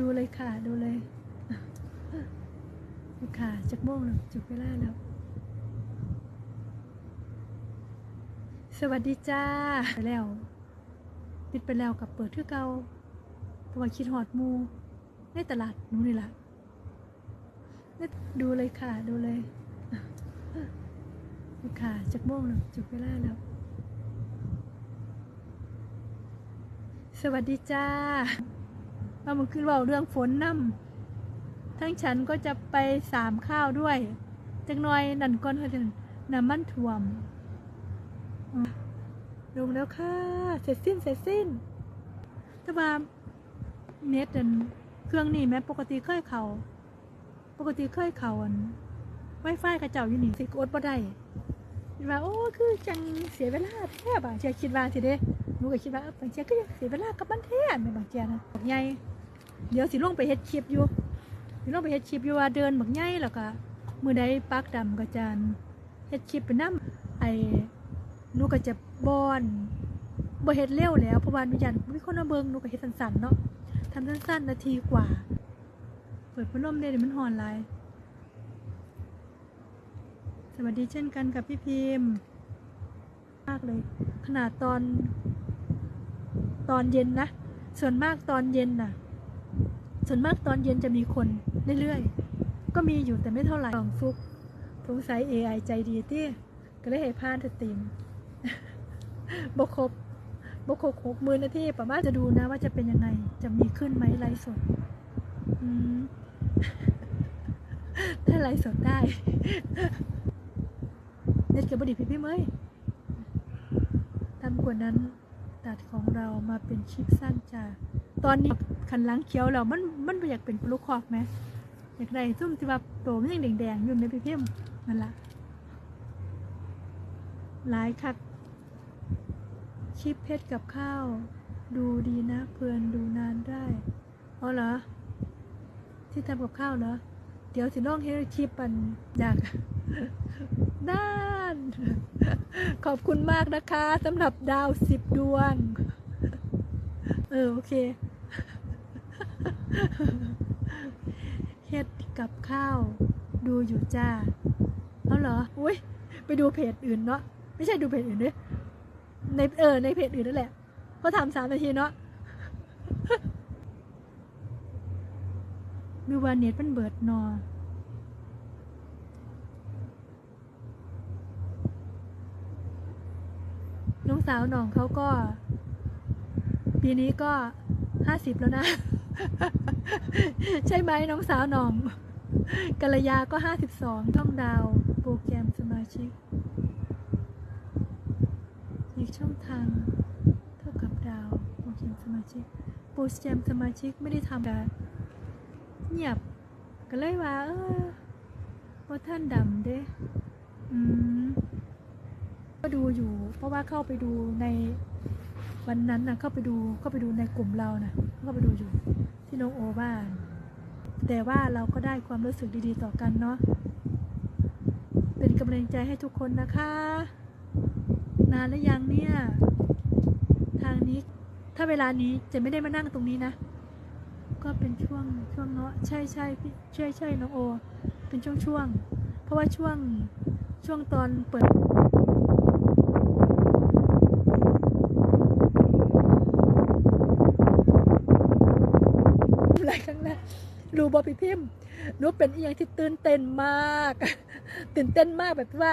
ดูเลยค่ะ ดูเลยดูค่ะจักโมงแล้วจุดเวลาแล้ว สวัสดีจ้าไปแล้วปิดไปแล้วกับเปิดคือเก่าเพราะว่าคิดหอดมูในตลาดนู้นนี่แหละดูเลยค่ะ ดูเลยดูค่ะจักโมงแล้วจุดเวลาแล้วสวัสดีจ้า ว่ามันขึ้นเว่าเรื่องฝนน้ำทั้งฉันก็จะไปสามข้าวด้วย จักหน่อยนั่นก้อนเขาจะน้ำมันท่วมลงแล้วค่ะ เสร็จสิ้นเสร็จสิ้นแต่ว่าเน็ตอันเครื่องนี่แม้ปกติเคยเขาปกติเคยเขาอันไวไฟกระเจ้าอยู่นี่สิกดบ่ได้คิดว่าโอ้คือจังเสียเวลาแทบอะเชียคิดว่าสิเด้หนูก็คิดว่าเออบางเทีก็ยังเสียเวลากับมันแท้แม่บางเทีนะใหญ่ เดี๋ยวสิลงไปเฮ็ดคลิปอยู่สิลงไปเฮ็ดคลิปอยู่ว่าเดินบักใหญ่แล้วก็มือใดปักดำก็จานเฮ็ดคลิปไปนํไอ้หนูก็จะบอนบ่เฮ็ดเร็วแล้วเพราะว่าหนูยันมีคนมาเบิ่งหนูก็เฮ็ดสั้นๆเนาะทำสั้นๆนาทีกว่า เปิดพัดลมเด้เดี๋ยวมันร้อนลายสวัสดีเช่นกันกับพี่พิมพ์มากเลย ขนาดตอน ตอนเย็นนะ ส่วนมากตอนเย็นน่ะ ส่วนมากตอนเย็นจะมีคนเรื่อยๆ ก็มีอยู่แต่ไม่เท่าไหร่ลองฟุกสงสัย AI ใจดีที่ก็เลยให้พานสตรีมบกครบบกครบหกมื่นาทีประมาณจะดูนะว่าจะเป็นยังไง จะมีขึ้นไหมไลฟ์สดถ้าไลฟ์สดได้ เน็ตกับบดีพี่พี่เมยทำกว่านั้นตัดของเรามาเป็นคลิปสั้นจ้ะ ตอนนี้คันหล้างเคี้ยวแล้วมันมันบ่อยากเป็นปลุกคอกไหมอยากได้ซุ่มที่ว่าโตมันยังแดงๆอยู่ในพี่พิมพ์นั่นละหลายคักคลิปเพชรกับข้าว ดูดีนะเพื่อนดูนานได้อ๋อเหรอ ที่ทำกับข้าวเหรอ เดี๋ยวสิน้องเฮ็ดคลิปปันอยากน่าน ขอบคุณมากนะคะสำหรับดาวสิบดวง เออ โอเค เฮ็ดกับข้าวดูอยู่จ้า เอาเหรอ อุ้ยไปดูเพจอื่นเนาะ ไม่ใช่ดูเพจอื่นด้วยในเออในเพจอื่นนั่นแหละก็ทำสามนาทีเนาะดูว่าเน็ตมันเบิดนอน้องสาวน่องเขาก็ ปีนี้ก็ ห้าสิบแล้วนะ ใช่ไหมน้องสาวหน่องกัลยาก็ห้าสิบสองช่องดาว โปรแกรมสมาชิก อีกช่องทาง เท่ากับดาว โปรแกรมสมาชิก โปรแกรมสมาชิกไม่ได้ทำกันเงียบก็เลยว่า เออว่าท่านดำเด้ อืม ก็ดูอยู่ เพราะว่าเข้าไปดูใน วันนั้นนะเข้าไปดูเข้าไปดูในกลุ่มเรานะเข้าไปดูอยู่ ที่น้องโอบ้านแต่ว่าเราก็ได้ความรู้สึกดีๆต่อกันเนาะเป็นกำลังใจให้ทุกคนนะคะ นานแล้วยังเนี่ย ทางนี้ถ้าเวลานี้จะไม่ได้มานั่งตรงนี้นะ ก็เป็นช่วงช่วงเนาะใช่ใช่พี่ใช่ใช่น้องโอ เป็นช่วงช่วงๆเพราะว่าช่วงช่วงตอนเปิด หลายครั้งแล้ว รู้บอพี่พิมพ์หนูเป็นอีอย่างที่ตื่นเต้นมาก ตื่นเต้นมากแบบว่า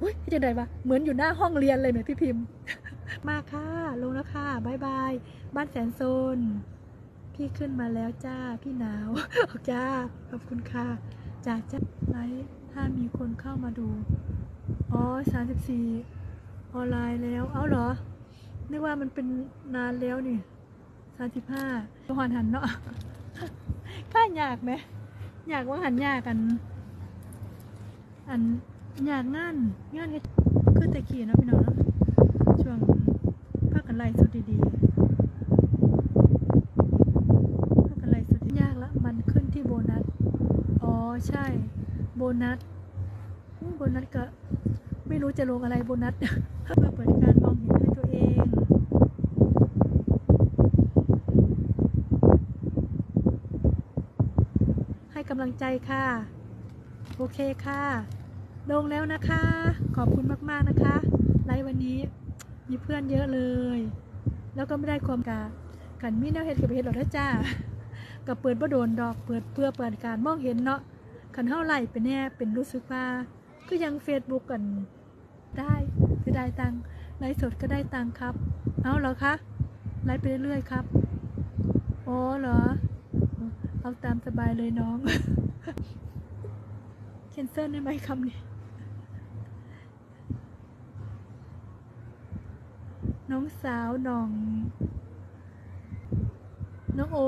อุ้ยจะไดวะเหมือนอยู่หน้าห้องเรียนเลยไหมพี่พิมพ์ มาค่ะ ลงแล้วค่ะบายบาย บ้านแสนโซน พี่ขึ้นมาแล้วจ้า พี่หนาวจ้า ขอบคุณค่ะจ้าจ้าไลฟ์ถ้ามีคนเข้ามาดู อ๋อสามสิบสี่ออนไลน์แล้ว เอ้าเหรอ นึกว่ามันเป็นนานแล้วนี่สามสิบห้าตัวหันหันเนาะ ค่ายากไหมอยากว่าหันยากกัน อันอยากงานงานก็คือแต่ขี่นะพี่น้องเนาะช่วงภาคกันไล่สุดดีๆภาคกันไล่สุดยากละมันขึ้นที่โบนัสอ๋อใช่ โบนัสโบนัสก็ไม่รู้จะลงอะไรโบนัสเพื่อเปิดการมองเห็นด้วยตัวเอง กำลังใจค่ะ โอเคค่ะ ลงแล้วนะคะ ขอบคุณมากๆนะคะ ไลฟ์วันนี้มีเพื่อนเยอะเลย แล้วก็ไม่ได้ความกากันมีแนวเฮ็ดกับเฮ็ดหรอกนะจ้ากับเปิดบ่โดนดอกเปิดเพื่อเปิดการมองเห็นเนาะคันเฮาไล่ไปแน่เป็นรู้สึกว่าก็ยัง Facebook กันได้จะได้ตังไลฟ์สดก็ได้ตังครับ เอาเหรอคะไลฟ์ไปเรื่อยๆครับโอ้เหรอ เอาตามสบายเลยน้องเคนเซิลได้ไหมคำนี้ น้องสาวน้อง น้องโอ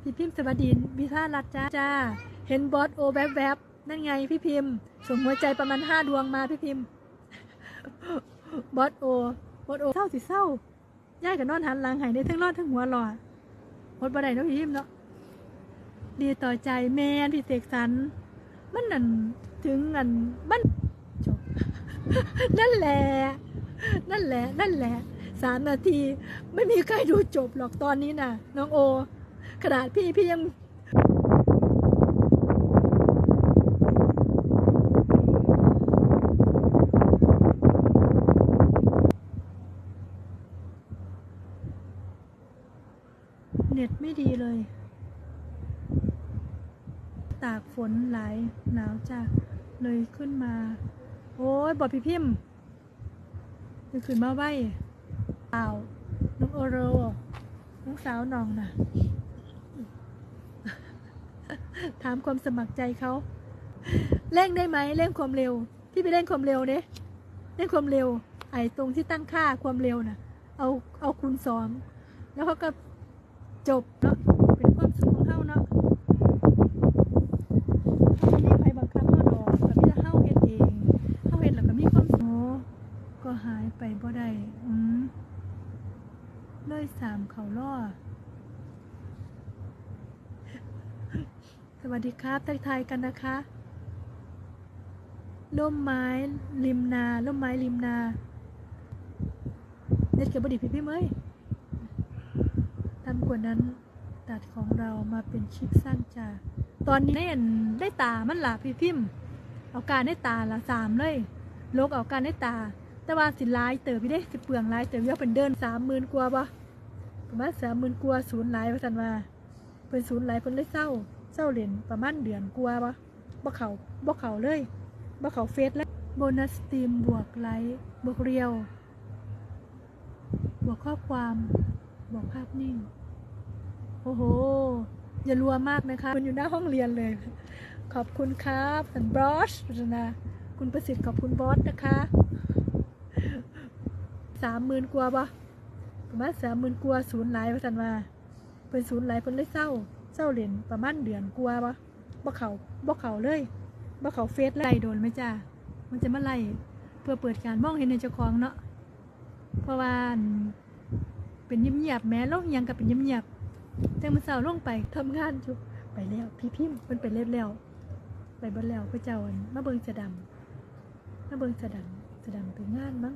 พี่พิมพ์สวัสดีวิภารัตจ้าจ้า เห็นบอสโอแวบๆบนั่นไงพี่พิมพ์ ส่งหัวใจประมาณห้าดวงมาพี่พิมพ์ บอสโอบอสโอเศร้าสิเศร้าย่ายกับนอนหันหลังหายได้ทั้งรอดทั้งหัวหล่อหมดบ่ได้เนาะพี่พิมเนาะดีต่อใจแมนพี่เสกสรรมันนั่นถึงอันมันจบนั่นแหละ นั่นแหละ นั่นแหละสามนาที ไม่มีใครดูจบหรอกตอนนี้น่ะน้องโอ ขนาดพี่พี่ยัง เน็ตไม่ดีเลย ตากฝนหลายหนาวจ้ะเลยขึ้นมา โอ้ยบอกพี่พิมพ์จะขึ้นมาไหวเปล่าน้องโอโรน้องสาวน้องน่ะถามความสมัครใจเขาเร่งได้ไหมเร่งความเร็ว พี่ไปเร่งความเร็วเด้เร่งความเร็ว ไอ้ตรงที่ตั้งค่าความเร็วน่ะ เอาเอาคูณสองแล้วเขาก็ จบเนาะเป็นความสุขของเขาเนาะไม่มีใครบังคับเขาดอกแต่พี่จะเข้าเฮ็ดเองเข้าเฮ็ดแล้วก็มีความสุขโอ้ก็หายไปบ่ได้อืมเลยสามเขาล่อสวัสดีครับทักทายกันนะคะร่มไม้ริมนาร่มไม้ริมนาเน็ตเก็บบดีพี่พี่เมยทำ กว่านั้นตัดของเรามาเป็นชิปสั้นจ้าตอนนี้ได้อันได้ตามันหล่ะพี่พิมพ์เอาการได้ตาละสามเลยโลกเอาการได้ตา แต่ว่าสินลายเติบพี่ได้สิเปลืองลายเติบเยอะเป็นเดินสามหมื่นกว่าปะประมาณสามหมื่นกว่าศูนย์ลายว่าสันว่าเพิ่นศูนย์ลายเพิ่นเลยเศร้าเศร้าเหรียญประมาณเดือนกว่าปะบ่เขาบ่เขาเลยบ่เขาเฟซแล้วโบนัสตีมบวกไลค์บวกเรียว บวกข้อความ บวกภาพนิ่ง โอ้โห อย่ารัวมากนะคะ มันอยู่หน้าห้องเรียนเลย ขอบคุณครับสันบอสนะคุณประสิทธิ์ขอบคุณบอสนะคะสามหมื่นกว่าปะประมาณสามหมื่นกว่าศูนย์หลายว่าสันว่าเป็นศูนย์หลายเพิ่นเลยเศร้า เศร้าเหรียญประมาณเดือนกว่าปะบ่เขาบ่เขาเลยบ่เขาเฟซไล่โดนไหมจ้ามันจะมาไล่เพื่อเปิดการมองเห็นในเจ้าของเนาะเพราะว่าเป็นเงียบๆแม้โลกยังกับเป็นเงียบๆ จังมันเศร้าลงไปทำงานจุไปแล้ว พี่พิมพ์มันไปเล่นแล้วไปบนแล้วพระเจ้าอันมาเบิงจะดำมาเบิงจะดำจะดำไปงานมั้ง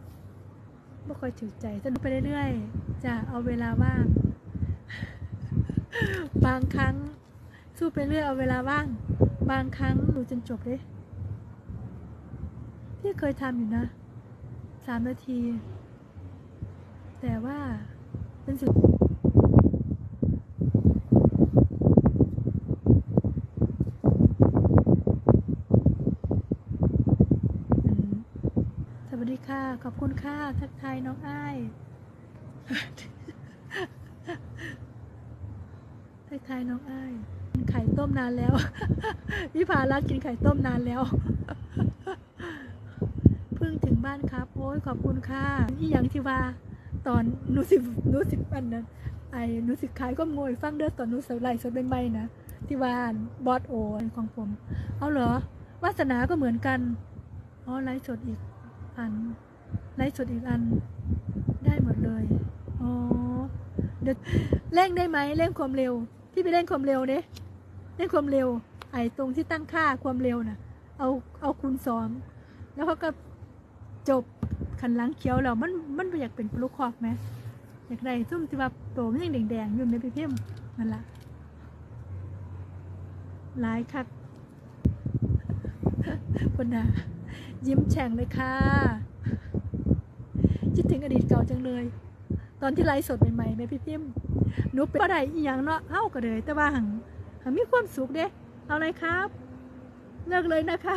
ไม่ค่อยถือใจสนุกไปเรื่อยๆจะเอาเวลาว่าง บางครั้ง สู้ไปเรื่อยเอาเวลาว่าง บางครั้งดูจนจบเลยพี่เคยทำอยู่นะสามนาที แต่ว่าเป็นสิ่ง อืมสวัสดี ค่ะ ขอบคุณค่ะ ทักทายน้องอ้ายทักทายน้องอ้ายกินไข่ต้มนานแล้วพี่พารักกินไข่ต้มนานแล้ว เพิ่งถึงบ้านครับ โอ้ยขอบคุณค่ะอีหยังที่ว่าตอนนูสิหนูสิบอันนั้นไอ้นูสิบขายก็โงยฟังเด้อตอนนูสไลฟ์สดใหม่ๆนะที่ว่าบอสโอของผม เอาเหรอวาสนาก็เหมือนกันอ๋อไลฟ์สดอีก อัน ไลฟ์สดอีกอัน ได้หมดเลย อ๋อ เดี๋ยวเร่งได้ไหมเร่งความเร็วพี่ไปเร่งความเร็วเด้เร่งความเร็ว ไอ้ตรงที่ตั้งค่าความเร็วน่ะ เอาเอาคูณสองแล้วเขาก็จบคันหล้างเขียวแล้วมันมันอยากเป็นปลูกคอกไหมอยากได้ซุ่มที่ว่าโตมันยังแดงๆอยู่ในพี่พิมนั่นละหลายคักคนน่ะ ยิ้มแฉ่งเลยค่ะคิดถึงอดีตเก่าจังเลย ตอนที่ไลฟ์สดใหม่ๆแม่พี่พิมหนูเป็นบ่ได้อีหยังเนาะเอ้าก็เลยแต่ว่าหังหังมีความสุขเด้เอาเลยครับ เลิกเลยนะคะ